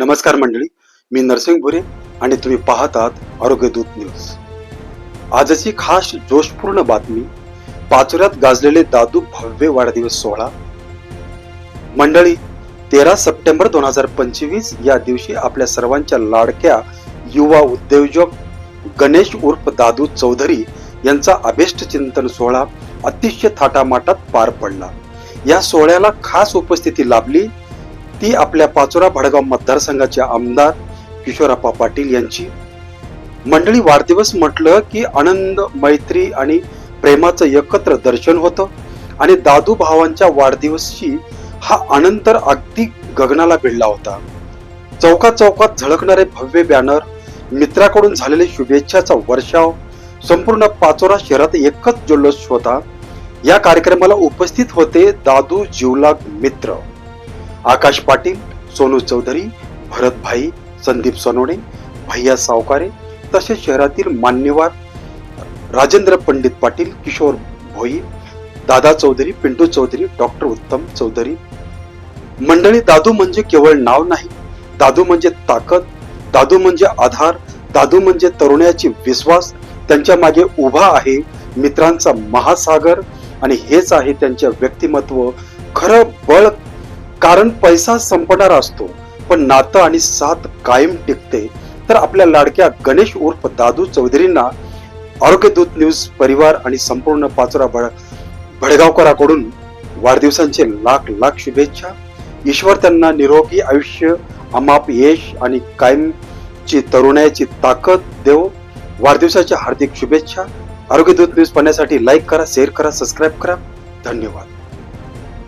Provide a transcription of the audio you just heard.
नमस्कार मंडळी मी नरसिंग भुरे आणि तुम्ही पाहतात आरोग्यदूत न्यूज. आजची खास जोशपूर्ण बातमी पाचोऱ्यात गाजलेले दादू भव्य वाढदिवस सोहळा. मंडळी तेरा सप्टेंबर दोन हजार पंचवीस या दिवशी आपल्या सर्वांच्या लाडक्या युवा उद्योजक गणेश उर्फ दादू चौधरी यांचा अभेष्ट चिंतन सोहळा अतिशय थाटामाटात पार पडला. या सोहळ्याला खास उपस्थिती लाभली ती आपल्या पाचोरा भडगाव मतदारसंघाचे आमदार किशोरप्पा पाटील यांची. मंडळी वाढदिवस म्हटलं की आनंद मैत्री आणि प्रेमाचं एकत्र दर्शन होतं आणि दादू भावांच्या वाढदिवशी हा आनंद तर अगदी गगनाला भिडला होता. चौकात चौकात झळकणारे भव्य बॅनर मित्राकडून झालेले शुभेच्छाचा वर्षाव संपूर्ण पाचोरा शहरात एकच जल्लोष होता. या कार्यक्रमाला उपस्थित होते दादू जीवलाग मित्र. आकाश पाटील सोनू चौधरी भरतभाई संदीप सोनोडे भैया सावकारे तसेच शहरातील मान्यवर राजेंद्र पंडित पाटील किशोर भोई दादा चौधरी पिंटू चौधरी डॉक्टर उत्तम चौधरी. मंडळी दादू म्हणजे केवळ नाव नाही दादू म्हणजे ताकद दादू म्हणजे आधार दादू म्हणजे तरुणाची विश्वास त्यांच्या मागे उभा आहे मित्रांचा महासागर आणि हेच आहे त्यांचे व्यक्तिमत्व. खरं बळ कारण पैसा संपणारा असतो पण नातं आणि साथ कायम टिकते. तर आपल्या लाडक्या गणेश उर्फ दादू चौधरींना आरोग्यदूत न्यूज परिवार आणि संपूर्ण पाचोरा भड भडगावकराकडून वाढदिवसांचे लाख लाख शुभेच्छा. ईश्वर त्यांना निरोगी आयुष्य अमाप यश आणि कायमची तरुणाची ताकद देव. वाढदिवसाच्या हार्दिक शुभेच्छा. आरोग्यदूत न्यूज पाहण्यासाठी लाईक करा शेअर करा सबस्क्राईब करा. धन्यवाद.